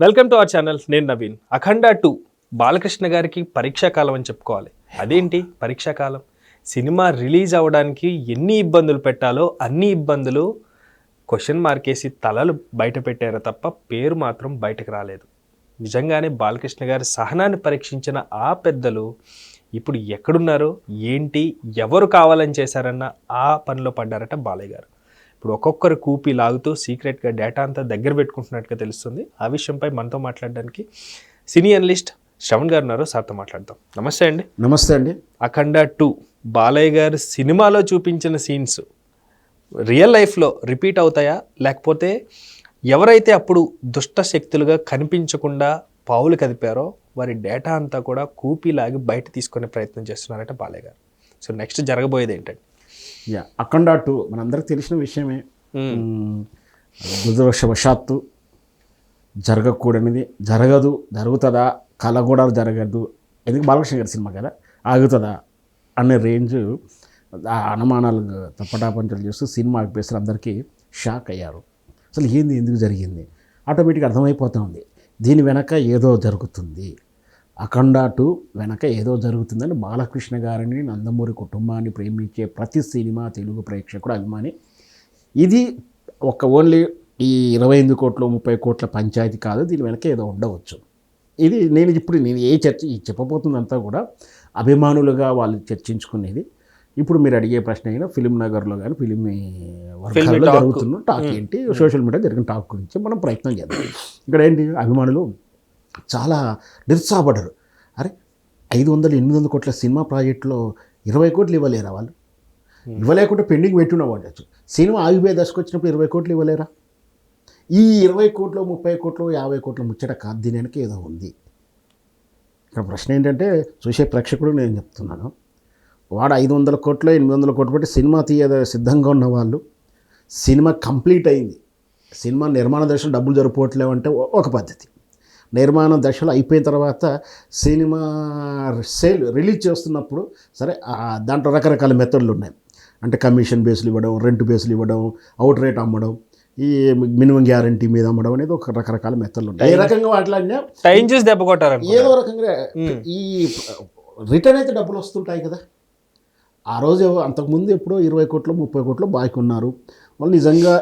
Welcome to our channel నేను నవీన్. అఖండ two Balakrishna గారికి పరీక్షా కాలం అని చెప్పుకోవాలి. అదేంటి పరీక్షా కాలం? సినిమా రిలీజ్ అవ్వడానికి ఎన్ని ఇబ్బందులు పెట్టాలో అన్ని ఇబ్బందులు క్వశ్చన్ మార్కేసి తలలు బయట పెట్టారు తప్ప పేరు మాత్రం బయటకు రాలేదు. నిజంగానే బాలకృష్ణ గారి సహనాన్ని పరీక్షించిన ఆ పెద్దలు ఇప్పుడు ఎక్కడున్నారో ఏంటి ఎవరు కావాలని చేశారన్న ఆ పనిలో పడ్డారట బాలయ్య గారు. ఇప్పుడు ఒక్కొక్కరు కూపి లాగుతూ సీక్రెట్గా డేటా అంతా దగ్గర పెట్టుకుంటున్నట్టుగా తెలుస్తుంది. ఆ విషయంపై మనతో మాట్లాడడానికి సినీ అనలిస్ట్ శ్రవణ్ గారు ఉన్నారు. సార్తో మాట్లాడతాం నమస్తే అండి. నమస్తే అండి. అఖండ టూ బాలయ్య గారు సినిమాలో చూపించిన సీన్స్ రియల్ లైఫ్లో రిపీట్ అవుతాయా? లేకపోతే ఎవరైతే అప్పుడు దుష్ట శక్తులుగా కనిపించకుండా పావులు కదిపారో వారి డేటా అంతా కూడా కూపీలాగి బయట తీసుకునే ప్రయత్నం చేస్తున్నారట బాలయ్య గారు. సో నెక్స్ట్ జరగబోయేది ఏంటండి? Yeah Akhanda two. మనందరికి తెలిసిన విషయమే. దురదృష్టవశాత్తు జరగకూడనిది జరగదు జరుగుతుందా కళ కూడా జరగదు. ఎందుకు బాలకృష్ణ గారి సినిమా కదా? ఆగుతుందా అనే రేంజ్ ఆ అనుమానాలు తప్పటాపంచలు చేస్తూ సినిమా ఆగిపేస్తారు అందరికీ షాక్ అయ్యారు. అసలు ఏంది ఎందుకు జరిగింది? ఆటోమేటిక్గా అర్థమైపోతూ ఉంది. దీని వెనక ఏదో జరుగుతుంది. అఖండ టూ వెనక ఏదో జరుగుతుందని బాలకృష్ణ గారిని నందమూరి కుటుంబాన్ని ప్రేమించే ప్రతి సినిమా తెలుగు ప్రేక్షకుడు అభిమాని. ఇది ఒక ఓన్లీ ఈ ఇరవై ఎనిమిది కోట్లు ముప్పై కోట్ల పంచాయతీ కాదు దీని వెనక ఏదో ఉండవచ్చు. ఇది నేను ఇప్పుడు నేను ఏ చర్చ ఈ చెప్పబోతుందంతా కూడా అభిమానులుగా వాళ్ళు చర్చించుకునేది. ఇప్పుడు మీరు అడిగే ప్రశ్న అయినా ఫిలిం నగర్లో కానీ ఫిలిం వర్గాల్లో. జరుగుతున్న టాక్ ఏంటి? సోషల్ మీడియా జరిగిన టాక్ గురించి మనం ప్రయత్నం చేద్దాం. ఇక్కడ ఏంటి? అభిమానులు చాలా నిరుత్సాహపడ్డారు. అరే ఐదు వందలు ఎనిమిది వందల కోట్ల సినిమా ప్రాజెక్టులో ఇరవై కోట్లు ఇవ్వలేరా వాళ్ళు? ఇవ్వలేకుంటే పెండింగ్ పెట్టున్న వాడచ్చు సినిమా ఆగిపోయే దశకు వచ్చినప్పుడు ఇరవై కోట్లు ఇవ్వలేరా? ఈ ఇరవై కోట్లు ముప్పై కోట్లు యాభై కోట్ల ముచ్చట కాదు దీని వెనక ఏదో ఉంది. ఇక్కడ ప్రశ్న ఏంటంటే చూసే ప్రేక్షకుడు నేను చెప్తున్నాను. వాడు ఐదు వందల కోట్లు ఎనిమిది వందల కోట్లు పెట్టి సినిమా తీయ సిద్ధంగా ఉన్న వాళ్ళు సినిమా కంప్లీట్ అయింది. సినిమా నిర్మాణ దశలో డబ్బులు జరిపోవట్లేవు అంటే ఒక పద్ధతి. నిర్మాణ దశలో అయిపోయిన తర్వాత సినిమా సేల్ రిలీజ్ చేస్తున్నప్పుడు సరే దాంట్లో రకరకాల మెథడ్లు ఉన్నాయి. అంటే కమిషన్ బేస్లు ఇవ్వడం రెంట్ బేస్లు ఇవ్వడం అవుట్ రేట్ అమ్మడం ఈ మినిమం గ్యారంటీ మీద అమ్మడం అనేది ఒక రకరకాల మెథడ్లు ఉంటాయి ఏ రకంగా వాటిలో టైం చూసి దెబ్బ కొట్టారనుకో ఏదో రకంగా ఈ రిటర్న్ అయితే డబ్బులు వస్తుంటాయి కదా. ఆ రోజు అంతకుముందు ఎప్పుడో ఇరవై కోట్లు ముప్పై కోట్లు బాకీ ఉన్నారు వాళ్ళు నిజంగా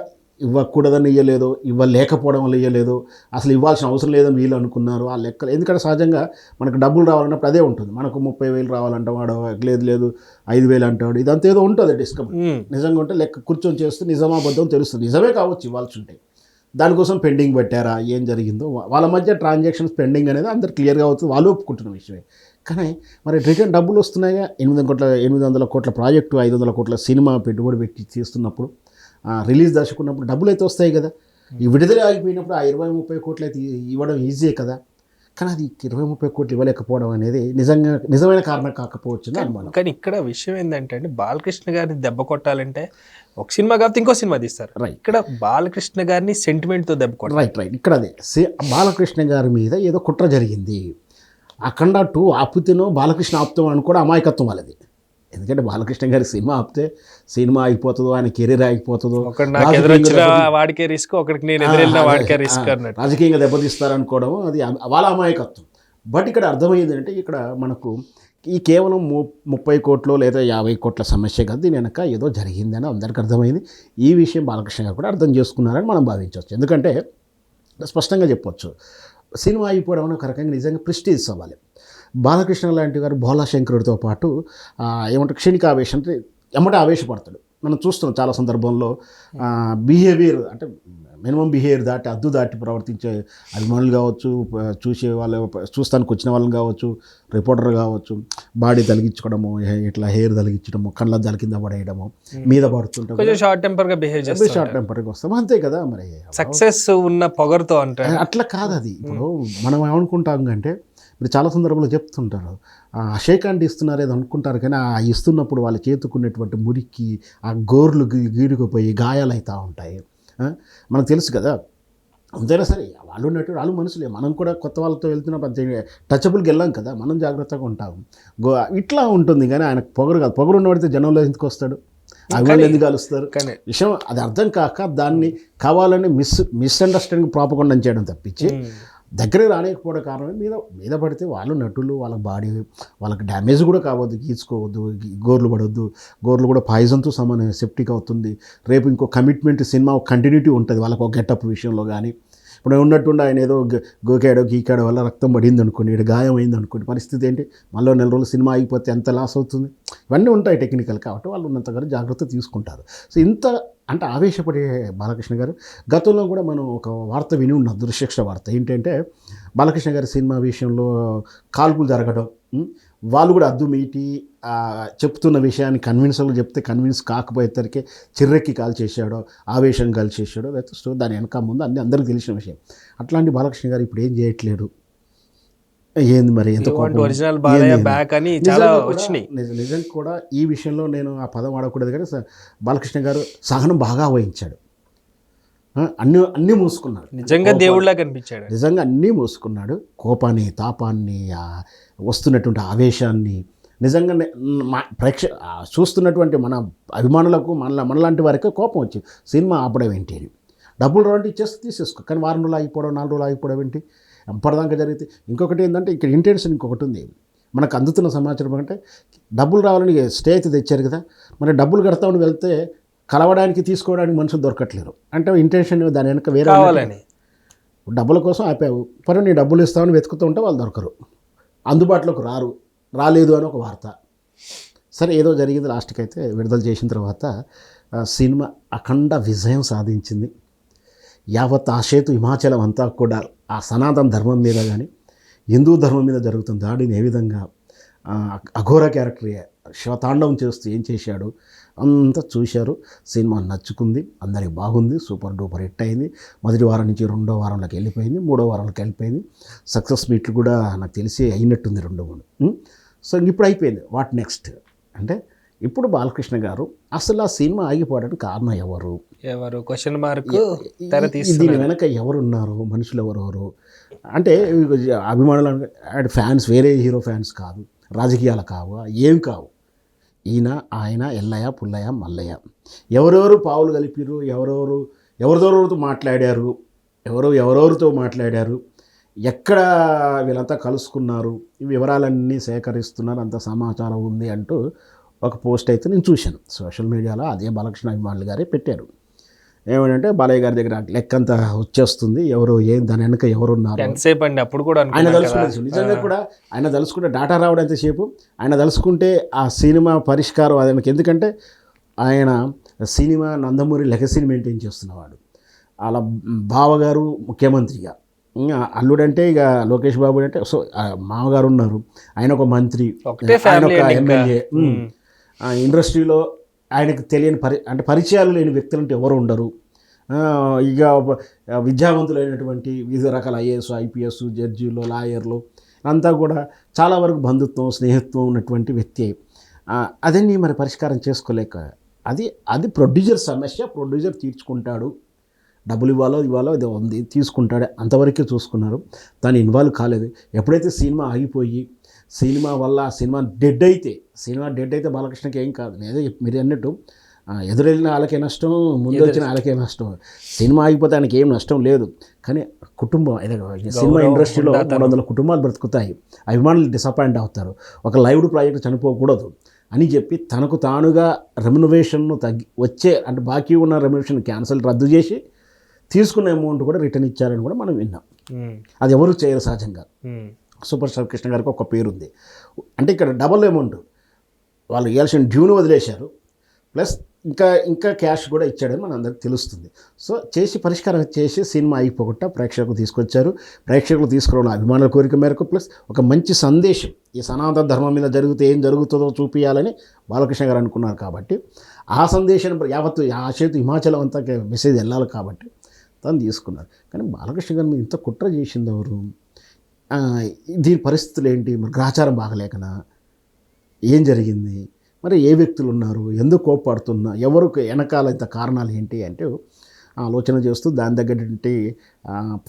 ఇవ్వకూడదని ఇవ్వలేదు ఇవ్వలేకపోవడం వల్ల ఇవ్వలేదు అసలు ఇవ్వాల్సిన అవసరం లేదని వీళ్ళు అనుకున్నారు ఆ లెక్కలు. ఎందుకంటే సహజంగా మనకు డబ్బులు రావాలన్నప్పుడు అదే ఉంటుంది. మనకు ముప్పై వేలు రావాలంటే వాడు లేదు లేదు ఐదు వేలు అంటాడు ఇదంతా ఏదో ఉంటుంది డిస్కమ్ మ్మ్. నిజంగా ఉంటే లెక్క కూర్చొని చేస్తే నిజమాబద్ధం తెలుస్తుంది. నిజమే కావచ్చు ఇవ్వాల్సి ఉంటాయి దానికోసం పెండింగ్ పెట్టారా ఏం జరిగిందో వాళ్ళ మధ్య ట్రాన్సాక్షన్స్ పెండింగ్ అనేది అందరు క్లియర్గా అవుతుంది వాళ్ళు ఒప్పుకుంటున్న విషయమే. కానీ మరి రిటర్న్ డబ్బులు వస్తున్నాయిగా ఎనిమిది కోట్ల ఎనిమిది వందల కోట్ల ప్రాజెక్టు ఐదు వందల కోట్ల సినిమా పెట్టుబడి పెట్టి చేస్తున్నప్పుడు రిలీజ్ దశకున్నప్పుడు డబ్బులు అయితే వస్తాయి కదా. ఈ విడుదల ఆగిపోయినప్పుడు ఆ ఇరవై ముప్పై కోట్లు అయితే ఇవ్వడం ఈజీయే కదా. కానీ అది ఇరవై ముప్పై కోట్లు ఇవ్వలేకపోవడం అనేది నిజంగా నిజమైన కారణం కాకపోవచ్చుని అనుమానం. కానీ ఇక్కడ విషయం ఏంటంటే అండి బాలకృష్ణ గారిని దెబ్బ కొట్టాలంటే ఒక సినిమా కాకపోతే ఇంకో సినిమా తీస్తారు. రైట్ ఇక్కడ బాలకృష్ణ గారిని సెంటిమెంట్తో దెబ్బ కొట్టాలి. రైట్ రైట్ ఇక్కడ అదే. సే బాలకృష్ణ గారి మీద ఏదో కుట్ర జరిగింది. అఖండ టూ ఆపుతేనో బాలకృష్ణ ఆపుతాం అని కూడా అమాయకత్వం వాళ్ళది. ఎందుకంటే బాలకృష్ణ గారి సినిమా ఆపితే సినిమా అయిపోతుందో ఆయన కెరీర్ అయిపోతుందో వాడికే రిస్క్ ఒకటికి నేను ఎదురెళ్ళిన ఆ, వాడికే అదే, రిస్క్ ఆ, అన్నట్టు. రాజకీయంగా దెబ్బతీస్తారనుకోవడం అది వాళ్ళ అమాయకత్వం. బట్ ఇక్కడ అర్థమైంది అంటే ఇక్కడ మనకు ఈ కేవలం ము ముప్పై కోట్లు లేదా యాభై కోట్ల సమస్య కాదు దీని వెనక ఏదో జరిగిందని అందరికీ అర్థమైంది. ఈ విషయం బాలకృష్ణ గారు కూడా అర్థం చేసుకున్నారని మనం భావించవచ్చు. ఎందుకంటే స్పష్టంగా చెప్పొచ్చు సినిమా అయిపోవడం ఒక రకంగా నిజంగా ప్రెస్టీజ్ అవ్వాలి. బాలకృష్ణ లాంటి వారు భోలాశంకరుడితో పాటు ఏమంటారు క్షణిక ఆవేశం అంటే ఎమ్మటే ఆవేశపడతాడు. మనం చూస్తున్నాం చాలా సందర్భంలో. బిహేవియర్ అంటే మినిమం బిహేవియర్ దాటి అద్దు దాటి ప్రవర్తించే అభిమానులు కావచ్చు చూసే వాళ్ళు చూస్తానికి వచ్చిన వాళ్ళని కావచ్చు రిపోర్టర్ కావచ్చు బాడీ తలిగించుకోవడము ఇట్లా హెయిర్ తలిగించడము కళ్ళ దాని కింద పడేయడము మీద పడుతుంటాం కొంచెం షార్ట్ టెంపర్గా బిహేవ్ షార్ట్ టెంపర్కి వస్తాం. అంతే కదా మరి. సక్సెస్ ఉన్న పొగరుతో అంటే అట్లా కాదు అది. ఇప్పుడు మనం ఏమనుకుంటాం అంటే మీరు చాలా సందర్భంలో చెప్తుంటారు. ఆ షేక్ హ్యాండ్ ఇస్తున్నారు ఏదో అనుకుంటారు కానీ ఆ ఇస్తున్నప్పుడు వాళ్ళ చేతుకున్నటువంటి మురికి ఆ గోర్లు గీ- గీరుకుపోయి గాయాలు అవుతూ ఉంటాయి? మనకు తెలుసు కదా అంతైనా సరే వాళ్ళు ఉన్నట్టు వాళ్ళు మనుషులే. మనం కూడా కొత్త వాళ్ళతో వెళ్తున్నప్పుడు అంతే టచబుల్కి వెళ్ళాం కదా మనం జాగ్రత్తగా ఉంటాం. గో ఇట్లా ఉంటుంది కానీ ఆయన పొగరు కాదు. పొగరు ఉన్నవాడితే జనంలో ఎందుకు వస్తాడు? అభిమానులు ఎందుకు కలుస్తారు కానీ విషయం అది అర్థం కాక దాన్ని కావాలని మిస్ మిస్అండర్స్టాండింగ్ ప్రాపకుండా చేయడం తప్పించి దగ్గర రానికపోవడం కారణం మీద మీద పడితే వాళ్ళు నటులు వాళ్ళ బాడీ వాళ్ళకి డ్యామేజ్ కూడా కావద్దు గీచుకోవద్దు గోర్లు పడవద్దు గోర్లు కూడా పాయిజన్తో సమానం సెప్టిక్ అవుతుంది. రేపు ఇంకో కమిట్మెంట్ సినిమా కంటిన్యూటీ ఉంటుంది వాళ్ళకు ఒక గెటప్ విషయంలో కానీ ఇప్పుడు ఉన్నట్టుండి ఆయన ఏదో గోకాడో గీకాడో వల్ల రక్తం పడింది అనుకోండి ఇక్కడ గాయం అయింది అనుకోండి పరిస్థితి ఏంటి? మళ్ళీ నెల రోజులు సినిమా అయిపోతే ఎంత లాస్ అవుతుంది? ఇవన్నీ ఉంటాయి టెక్నికల్ కాబట్టి వాళ్ళు ఉన్నంతగా జాగ్రత్త తీసుకుంటారు. సో ఇంత అంటే ఆవేశపడే బాలకృష్ణ గారు. గతంలో కూడా మనం ఒక వార్త విని ఉన్నాం దుర్శిక్ష వార్త. ఏంటంటే బాలకృష్ణ గారి సినిమా విషయంలో కాల్పులు జరగడం వాళ్ళు కూడా అద్దు మీటి చెప్తున్న విషయాన్ని కన్విన్స్లో చెప్తే కన్విన్స్ కాకపోయేసరికి చిర్రెక్కి కాల్ చేశాడో ఆవేశం కాల్ చేశాడో లేకపోతే దాని వెనక ముందు అన్ని అందరికీ తెలిసిన విషయం. అట్లాంటి బాలకృష్ణ గారు ఇప్పుడు ఏం చేయట్లేడు. ఏంది మరి ఎంత? ఒరిజినల్ బాలయ్య? బ్యాక్ అని చాలా వచ్చినాయి. నిజ- కూడా ఈ విషయంలో నేను ఆ పదం వాడకూడదు కానీ బాలకృష్ణ గారు సహనం బాగా వహించాడు. అన్ని అన్నీ మూసుకున్నాడు. నిజంగా దేవుళ్ళ కనిపించాడు. నిజంగా అన్నీ మూసుకున్నాడు. కోపాన్ని తాపాన్ని వస్తున్నటువంటి ఆవేశాన్ని నిజంగా మా ప్రేక్ష చూస్తున్నటువంటి మన అభిమానులకు మన మనలాంటి వారికి కోపం వచ్చింది సినిమా ఆపడం ఏంటి అని. డబ్బులు రావంటే ఇచ్చేస్తే తీసేసుకో. కానీ వారం రోజులు ఆగిపోవడం నాలుగు రోజులు ఆగిపోవడం ఏంటి? ఎప్పటిదాకా జరిగితే ఇంకొకటి ఏంటంటే ఇక్కడ ఇంటెన్షన్ ఇంకొకటి ఉంది. మనకు అందుతున్న సమాచారం అంటే డబ్బులు రావాలని స్టే అయితే తెచ్చారు కదా మరి డబ్బులు కడతామని వెళ్తే కలవడానికి తీసుకోవడానికి మనుషులు దొరకట్లేరు. అంటే ఇంటెన్షన్ దాని వెనక వేరే. కావాలని. డబ్బుల కోసం ఆపావు. పని నీ డబ్బులు ఇస్తామని వెతుకుతూ ఉంటే వాళ్ళు దొరకరు. అందుబాటులోకి రారు. రాలేదు అని ఒక వార్త. సరే ఏదో జరిగింది లాస్ట్కి అయితే విడుదల చేసిన తర్వాత సినిమా అఖండ విజయం సాధించింది. యావత్ ఆశేతు హిమాచలం అంతా కూడా ఆ సనాతన ధర్మం మీద కానీ హిందూ ధర్మం మీద జరుగుతున్న దాడిని ఏ విధంగా అఘోర క్యారెక్టర్ శివతాండవం చేస్తూ ఏం చేశాడు అంతా చూశారు. సినిమా నచ్చుకుంది అందరికి బాగుంది సూపర్ డూపర్ హిట్ అయింది. మొదటి వారం నుంచి రెండో వారంలోకి వెళ్ళిపోయింది మూడో వారంలోకి వెళ్ళిపోయింది. సక్సెస్ మీట్లు కూడా నాకు తెలిసి అయినట్టుంది రెండో మూడు. సో ఇప్పుడు అయిపోయింది. What next? అంటే ఇప్పుడు బాలకృష్ణ గారు అసలు ఆ సినిమా ఆగిపోవడానికి కారణం ఎవరు? ఎవరు? క్వశ్చన్ మార్క్ దీని వెనక ఎవరున్నారు? మనుషులు ఎవరెవరు? అంటే అభిమానులు అంటే ఫ్యాన్స్ వేరే హీరో ఫ్యాన్స్ కాదు. రాజకీయాలు కావు? ఏం కావు. ఈయన ఆయన ఎల్లయ్య పుల్లయ్య మల్లయ్య. ఎవరెవరు పావులు కలిపిరు ఎవరెవరు ఎవరిదెవరితో మాట్లాడారు? ఎవరు ఎవరెవరితో మాట్లాడారు? ఎక్కడ వీళ్ళంతా కలుసుకున్నారు? ఈ వివరాలన్నీ సేకరిస్తున్నారు. అంత సమాచారం ఉంది అంటూ ఒక పోస్ట్ అయితే నేను చూశాను. సోషల్ మీడియాలో అదే బాలకృష్ణ అభిమానులు గారే పెట్టారు. ఏమంటే బాలయ్య గారి దగ్గర లెక్కంతా వచ్చేస్తుంది. ఎవరు ఏం దాని వెనక ఎవరున్నారు? ఎంతసేపు అండి? అప్పుడు కూడా ఆయన. తలుచుకుంటే నిజంగా కూడా ఆయన తలుచుకుంటే డాటా రావడం ఎంతసేపు? ఆయన తలుచుకుంటే ఆ సినిమా పరిష్కారం ఆయనకి ఎందుకంటే ఆయన సినిమా నందమూరి లెగసీని మెయింటైన్ చేస్తున్నవాడు. అలా బావగారు ముఖ్యమంత్రిగా. అల్లుడంటే ఇక లోకేష్ బాబు అంటే సో మామగారు ఉన్నారు. ఆయన ఒక మంత్రి ఆయన ఒక. ఎమ్మెల్యే. ఇండస్ట్రీలో ఆయనకు తెలియని పరి అంటే పరిచయాలు లేని వ్యక్తులు అంటే ఎవరు ఉండరు. ఇక విద్యావంతులైనటువంటి వివిధ రకాల ఐఏఎస్ ఐపీఎస్ జడ్జీలు లాయర్లు అంతా కూడా చాలా వరకు బంధుత్వం స్నేహిత్వం ఉన్నటువంటి వ్యక్తి. అదన్నీ మరి పరిష్కారం చేసుకోలేక అది అది ప్రొడ్యూసర్ సమస్య ప్రొడ్యూసర్ తీర్చుకుంటాడు. డబ్బులు ఇవ్వాలో ఇవ్వాలో ఇది ఉంది తీసుకుంటాడు. అంతవరకే చూసుకున్నారు. దాన్ని ఇన్వాల్వ్ కాలేదు. ఎప్పుడైతే సినిమా ఆగిపోయి సినిమా వల్ల సినిమా డెడ్ అయితే సినిమా డెడ్ అయితే బాలకృష్ణకి ఏం కాదు. ఏదో మీరు అన్నట్టు ఎదురెళ్ళిన వాళ్ళకే నష్టం ముందు వచ్చిన వాళ్ళకే నష్టం. సినిమా ఆగిపోతే ఆయనకి ఏం నష్టం లేదు. కానీ కుటుంబం ఏదో సినిమా ఇండస్ట్రీలో. మూడు వందల కుటుంబాలు బ్రతుకుతాయి. అభిమానులు డిసప్పాయింట్ అవుతారు. ఒక లైవ్డ్ ప్రాజెక్ట్ చనిపోకూడదు అని చెప్పి తనకు తానుగా రెమ్యునరేషన్ను తగ్గి వచ్చే అంటే బాకీ ఉన్న రెమ్యునరేషన్ క్యాన్సిల్ రద్దు చేసి తీసుకున్న అమౌంట్ కూడా రిటర్న్ ఇచ్చారని కూడా మనం విన్నాం. అది ఎవరు చేయరు సహజంగా. సూపర్ స్టార్ కృష్ణ గారికి ఒక పేరు ఉంది అంటే ఇక్కడ డబల్ అమౌంట్ వాళ్ళు ఇవ్వాల్సిన డ్యూను వదిలేశారు. ప్లస్ ఇంకా ఇంకా క్యాష్ కూడా ఇచ్చాడని మన అందరికి తెలుస్తుంది. సో చేసి పరిష్కారం చేసి సినిమా అయిపోకుండా ప్రేక్షకులు తీసుకొచ్చారు. ప్రేక్షకులు తీసుకురావడం అభిమానుల కోరిక మేరకు ప్లస్ ఒక మంచి సందేశం. ఈ సనాతన ధర్మం మీద జరిగితే ఏం జరుగుతుందో చూపించాలని బాలకృష్ణ గారు అనుకున్నారు కాబట్టి ఆ సందేశాన్ని యావత్తు ఆ చేతు హిమాచలం అంతా మెసేజ్ వెళ్ళాలి కాబట్టి తను తీసుకున్నారు. కానీ బాలకృష్ణ గారు మీరు ఇంత కుట్ర చేసింది ఎవరు? దీని పరిస్థితులు ఏంటి మరి గ్రహచారం బాగలేకనా? ఏం జరిగింది? మరి ఏ వ్యక్తులు ఉన్నారు? ఎందుకు కోప్పడుతున్నా? ఎవరు వెనకాల ఇంత కారణాలు ఏంటి అంటే ఆలోచన చేస్తూ దాని తగ్గటువంటి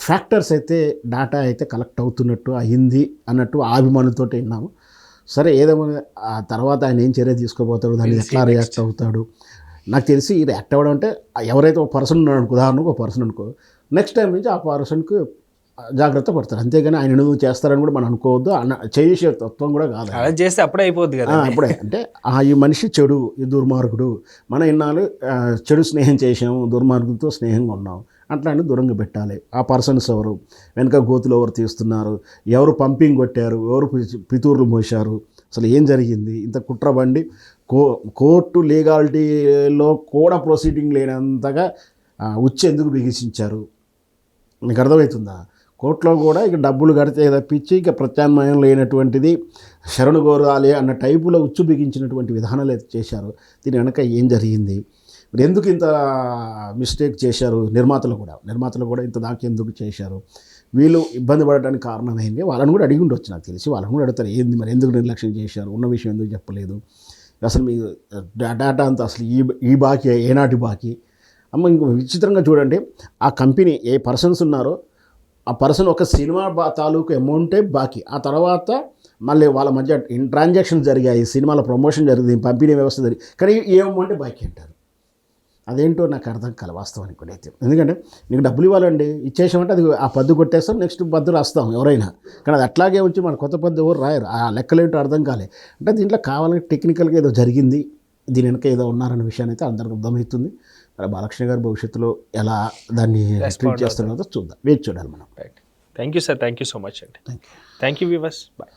ఫ్యాక్టర్స్ అయితే డేటా అయితే కలెక్ట్ అవుతున్నట్టు అయింది అన్నట్టు ఆ అభిమానులతో విన్నాము. సరే ఏదేమైనా ఆ తర్వాత ఆయన ఏం చర్య తీసుకోబోతాడు? దాన్ని ఎట్లా రియాక్ట్ అవుతాడు? నాకు తెలిసి ఈ రియాక్ట్ అవ్వడం అంటే ఎవరైతే ఒక పర్సన్ ఉన్నాడు అనుకో ఉదాహరణకు ఒక పర్సన్ అనుకో నెక్స్ట్ టైం నుంచి ఆ పర్సన్కి జాగ్రత్త పడతారు. అంతేగాని ఆయన ఎందుకు చేస్తారని కూడా మనం అనుకోవద్దు. అన్న చేసే తత్వం కూడా కాదు అలా చేస్తే అప్పుడే అయిపోద్ది కదా అప్పుడే. అంటే ఆ ఈ మనిషి చెడు ఈ దుర్మార్గుడు. మన ఇన్నాళ్ళు చెడు స్నేహం చేసాము దుర్మార్గుడితో స్నేహంగా ఉన్నాం. అట్లాంటి దూరంగా పెట్టాలి. ఆ పర్సన్స్ ఎవరు? వెనక గోతులు ఎవరు తీస్తున్నారు? ఎవరు పంపింగ్ కొట్టారు? ఎవరు పితూర్లు మోశారు? అసలు ఏం జరిగింది? ఇంత కుట్ర బండి కో కోర్టు లీగాలిటీలో కూడా ప్రొసీడింగ్ లేనంతగా ఆ, ఉచ్చు ఎందుకు బిగించారు మీకు అర్థమవుతుందా? కోర్టులో కూడా ఇక డబ్బులు కడితే తప్పించి ఇక ప్రత్యామ్నాయం లేనటువంటిది శరణు కోరాలి అన్న టైపులో ఉచ్చు బిగించినటువంటి విధానాలు అయితే చేశారు. దీని వెనక ఏం జరిగింది? మరి ఎందుకు ఇంత మిస్టేక్ చేశారు నిర్మాతలు కూడా? నిర్మాతలు కూడా ఇంత దాకా ఎందుకు చేశారు? వీళ్ళు ఇబ్బంది పడడానికి కారణం వాళ్ళని కూడా అడిగి ఉండొచ్చు నాకు తెలిసి. వాళ్ళని కూడా అడుగుతారు ఏంది మరి ఎందుకు నిర్లక్ష్యం చేశారు? ఉన్న విషయం ఎందుకు చెప్పలేదు? అసలు మీ డేటా అంతా అసలు ఈ ఈ బాకీ ఏనాటి బాకీ? అమ్మ ఇంకో విచిత్రంగా చూడండి. ఆ కంపెనీ ఏ పర్సన్స్ ఉన్నారో ఆ పర్సన్ ఒక సినిమా బా తాలూకు అమౌంటే బాకీ. ఆ తర్వాత మళ్ళీ వాళ్ళ మధ్య ఇన్ ట్రాన్సాక్షన్ జరిగాయి సినిమాల ప్రమోషన్ జరిగింది పంపిణీ వ్యవస్థ జరిగింది కానీ ఏ అమౌంటే బాకీ అంటారు. అదేంటో నాకు అర్థం కాల వాస్తవానికి కూడా అయితే. ఎందుకంటే నీకు డబ్బులు ఇవ్వాలండి ఇచ్చేసామంటే అది ఆ పద్దు కొట్టేస్తాం నెక్స్ట్ పద్దు రాస్తాం ఎవరైనా. కానీ అది అట్లాగే ఉంచి మన కొత్త పద్దు ఎవరు రాయరు. ఆ లెక్కలేంటో అర్థం కాలే. అంటే దీంట్లో కావాలని టెక్నికల్గా ఏదో జరిగింది. దీని వెనక ఏదో ఉన్నారన్న విషయాన్ని అయితే అందరికి అర్థమవుతుంది. మరి బాలకృష్ణ గారు భవిష్యత్తులో ఎలా దాన్ని ట్రీట్ చేస్తున్నారో చూద్దాం. వేచి చూడాలి మనం. Right thank you sir thank you so much అండి thank you thank you viewers bye